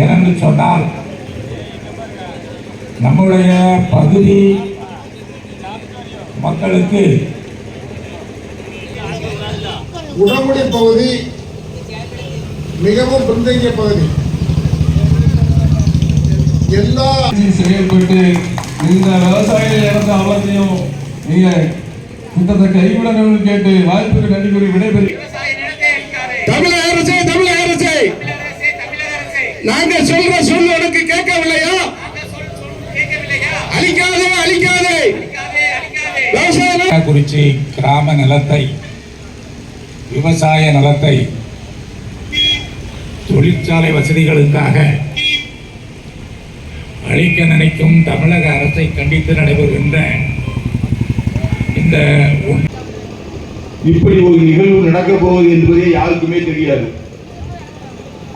ஏனென்று சொன்னால் நம்முடைய பகுதி மக்களுக்கு உடம்புடி பகுதி மிகவும் பின்தங்கிய பகுதி. எல்லா செயல்பட்டு இந்த விவசாயிகள் இறந்த அவலத்தையும் நீங்க குற்றத்தை கைவிடணும்னு கேட்டு வாய்ப்புக்கு நன்றி கூறி விடைபெறுகிறேன். நாங்க சொல்ற சொல் உனக்கு கேட்கவில்லையா? அழிக்காதே அழிக்காதே. விவசாய குறிச்சி கிராம நிலத்தை விவசாய நிலத்தை தொழிற்சாலை வசதிகளுக்காக அழிக்க நினைக்கும் தமிழக அரசை கண்டித்து நடைபெறுகின்ற இந்த இப்படி ஒரு நிகழ்வு நடக்கப் போவது என்பதே யாருக்குமே தெரியாது.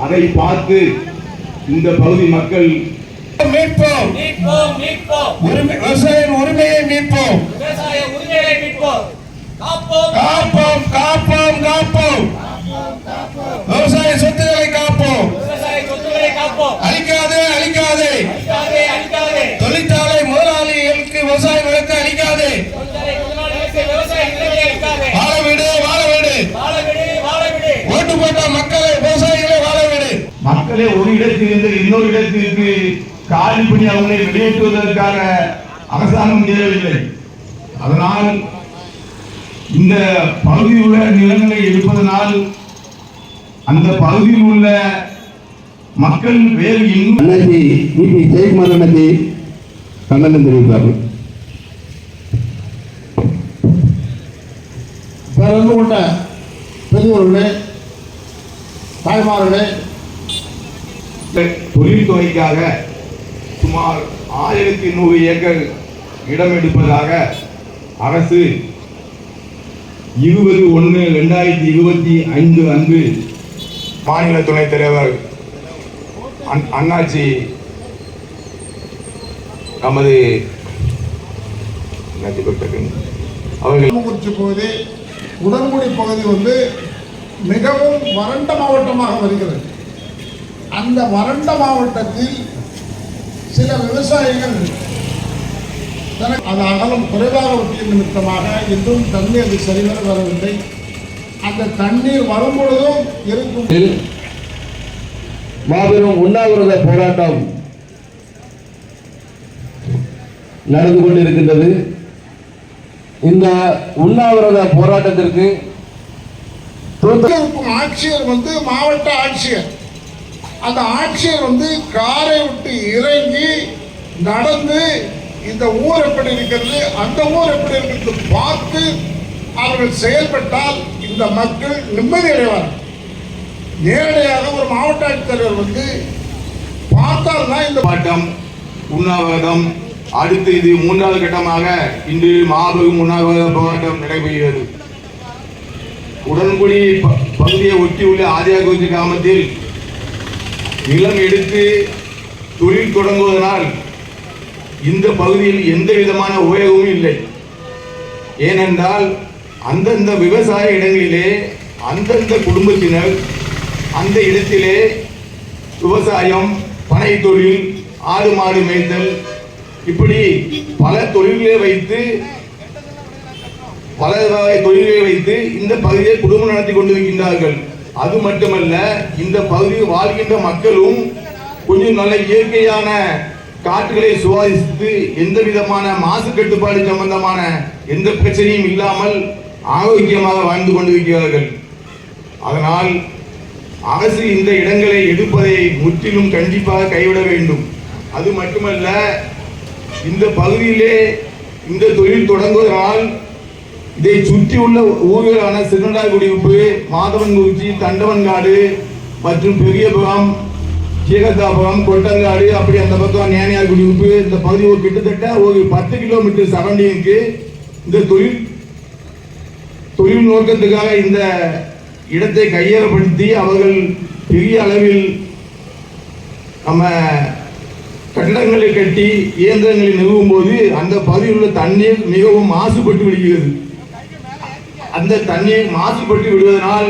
அதை பார்த்து இந்த பகுதி மக்கள் மீட்போம். மீட்போம் மீட்போம். உரிமை விவசாயியின் உரிமையை மீட்போம். விவசாய உரிமைகளை மீட்போம். காப்போம். காப்போம் காப்போம் காப்போம். விவசாய சொத்துக்களை காப்போம். விவசாய சொத்துக்களை காப்போம். அழிக்காதே அழிக்காதே அழிக்காதே அழிக்காதே தொழிற்சாலை முதலாளிகளுக்கு விவசாய நிலத்தை அழிக்காதே தொழிற்சாலை முதலாளிகளுக்கு விவசாய நிலங்களை அழிக்காதே வாழ விடு வாழ விடு வாழ விடு வாழ விடு ஓட்டு போட்ட மக்களை விவசாயிகளை வாழ விடு மக்களே ஒரு இடத்திலிருந்து இன்னொரு இடத்திற்கு காலி பண்ணி அவங்களை வெளியேற்றுவதற்காக அரசாங்கம் தேவையில்லை அதனால் இந்த பகுதியில் உள்ள நிலங்களை எடுப்பதனால் அந்த பகுதியில் உள்ள மக்கள் வேறு இன்னும் அண்ணாச்சி இபி ஜெயக்குமார் அண்ணாச்சி கண்டனம் தெரிவித்தார்கள். பிறந்து கொண்ட பெரியவர்களே தாய்மார்களே தொழில்துறைக்காக சுமார் ஆயிரத்தி நூறு ஏக்கர் இடம் எடுப்பதாக அரசு இருபது ஒன்று ரெண்டாயிரத்தி இருபத்தி ஐந்து அன்று மாநில துணைத் தலைவர் அண்ணாச்சி நமது அவர்கள் பகுதி உடன்குடி பகுதி வந்து மிகவும் வறண்ட மாவட்டமாக வருகிறது. அந்த வறண்ட மாவட்டத்தில் சில விவசாயிகள் அது அகலம் குறைவாக ஒட்டிய நிமித்தமாக இன்றும் தண்ணீர் அது சரிவர வரவில்லை. அந்த தண்ணீர் வரும் பொழுதும் இருக்கும் மாபெரும் உண்ணாவிரத போராட்டம் நடந்து கொண்டிருக்கின்றது. இந்த உண்ணாவிரத போராட்டத்திற்கு ஆட்சியர் வந்து மாவட்ட ஆட்சியர். அந்த ஆட்சியர் வந்து காரை விட்டு இறங்கி நடந்து இந்த ஊர் எப்படி இருக்கிறது அந்த ஊர் எப்படி இருக்கிறது பார்த்து அவர்கள் செயல்பட்டால் இந்த மக்கள் நிம்மதி அடைவார்கள். நேரடியாக ஒரு மாவட்ட ஆட்சித்தலைவர் வந்து பார்த்தால்தான் இந்த போராட்டம் உண்ணாவிரதம் அடுத்து இது மூன்றாவது கட்டமாக இன்று மாபெரும் உண்ணாவிரத போராட்டம் நடைபெறுகிறது. உடன்குடி பகுதியை ஒட்டியுள்ள ஆதியாகுறிச்சி கிராமத்தில் நிலம் எடுத்து தொழில் தொடங்குவதனால் இந்த பகுதியில் எந்த விதமான உபயோகமும் இல்லை. ஏனென்றால் அந்தந்த விவசாய இடங்களிலே அந்தந்த குடும்பத்தினர் அந்த இடத்திலே விவசாயம் பனை தொழில் ஆடு மாடு மேய்த்தல் இப்படி பல தொழில்களை வைத்து பல தொழில்களை வைத்து இந்த பகுதியை குடும்பம் நடத்தி கொண்டிருக்கின்றார்கள். அது மட்டுமல்ல இந்த பகுதியில் வாழ்கின்ற மக்களும் கொஞ்சம் நல்ல இயற்கையான காற்றுகளை சுவாசித்து எந்த விதமான மாசு கட்டுப்பாடு சம்பந்தமான எந்த பிரச்சனையும் இல்லாமல் ஆரோக்கியமாக வாழ்ந்து கொண்டிருக்கிறார்கள். அதனால் அரசு இந்த இடங்களை எடுப்பதை முற்றிலும் கண்டிப்பாக கைவிட வேண்டும். அது மட்டுமல்ல இந்த பகுதியிலே இந்த தொழில் தொடங்குவதனால் இதை சுற்றியுள்ள ஊர்களான சிறுநாள் குடியிருப்பு மாதவன்குறிச்சி தண்டவன்காடு மற்றும் பெரியபுரம் கீழத்தாபுரம் கொட்டங்காடு அப்படி அந்த பக்கம் நேனியார் குடியிருப்பு இந்த பகுதி ஒரு கிட்டத்தட்ட ஒரு பத்து கிலோமீட்டர் சரௌண்டிங்க்கு இந்த தொழில் தொழில் நோக்கத்துக்காக இந்த இடத்தை கையகப்படுத்தி அவர்கள் பெரிய அளவில் நம்ம கட்டடங்களை கட்டி இயந்திரங்களை நிறுவும் போது அந்த பகுதியில் உள்ள தண்ணீர் மிகவும் மாசுபட்டு விடுகிறது. அந்த தண்ணீரை மாசுபட்டு விடுவதனால்